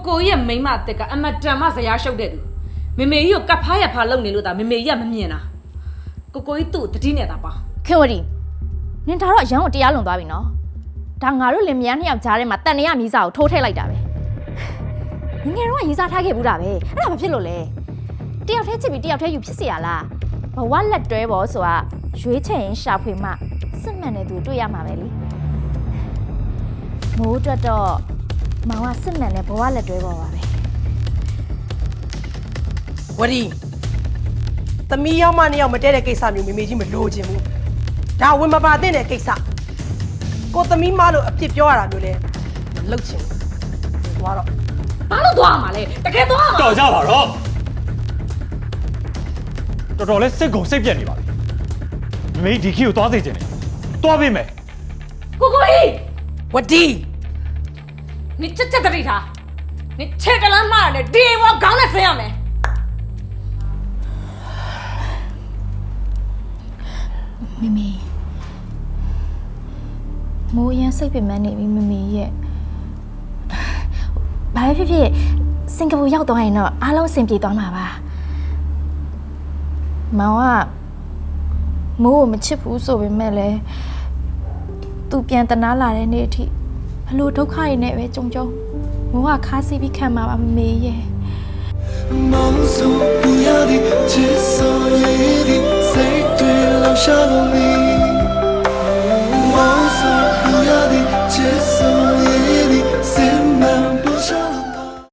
ကိုကြီးရဲ့မိန်းမအသက်ကအမတန်မှဇရာရှုပ်တဲ့သူမေမေကြီးကိုကပ်ဖားရဖားလုပ်နေလို့ဒါမေမေကြီးကမမြင်တာကိုကိုကြီးသူ့ကိုတတိနေတာပါ ခင်ဝတီနင်ဒါတော့အရန်ကိုတရားလွန်သွားပြီနော်ဒါငါတို့လင်မယားနှစ်ယောက်ကြားထဲမှာတန်နေရမီးစာကိုထိုးထည့်လိုက်တာပဲငယ်ငယ်တော့ကရေးစားထားခဲ့ဘူးတာပဲအဲ့ဒါဘာဖြစ်လို့လဲတယောက်တည်းချစ်ပြီးတယောက်တည်းယူဖြစ်เสียလားဘဝလက်တွဲပေါ်ဆိုတာရွေးချယ်ရင်ရှာဖွေမှစစ်မှန်တဲ့သူတွေ့ရမှာပဲလေမိုးအတွက်တော့ မောင်ကစစ်မှန်တဲ့ဘဝလက်တွဲပေါ်ပါပဲဝရီသမီးရောက်မနှစ်ယောက်မတဲတဲ့ကိစ္စမျိုးမေမေကြီးမလိုချင်ဘူးဒါဝင်မပါတဲ့တဲ့ကိစ္စကိုသမီးမလို့အပြစ်ပြောရတာမျိုးလဲမလုပ်ချင်ဘူးသွားတော့ဘာလို့သွားမှာလဲတကယ်သွားမှာတော်ကြပါတော့တော်တော်လေးစိတ်ကုန်စိတ်ပြက်နေပါပြီမမေဒီခီကိုသွားစေချင်တယ်သွားပေးမယ်ကိုကိုကြီးဝတီ နင်ချက်ချက်တတိထားနင်ချက်တလမ်းမှားတယ်ဒီအိမ်ကခေါင်းနဲ့ဆင်းရမယ်မမေမိုးရင်စိတ်ပင်ပန်းနေပြီမမေရဲ့ဘာဖြစ်ဖြစ်စင်ကာပူရောက်သွားရင်တော့အားလုံးအဆင်ပြေသွားမှာပါမောင်ကမိုးကိုမချစ်ဘူးဆိုပေမဲ့လည်းသူပြန်တနာလာတဲ့နေ့အထိ ဘလို့ဒုက္ခတွေနဲ့ပဲကြုံကြုံမိုးကခါစီးပြီးခံမှာပါမမေရဲ့မောင်စုပြရသည်ချစ်စော်ရည်သည်စိတ်တွေလောက်ရှာလို့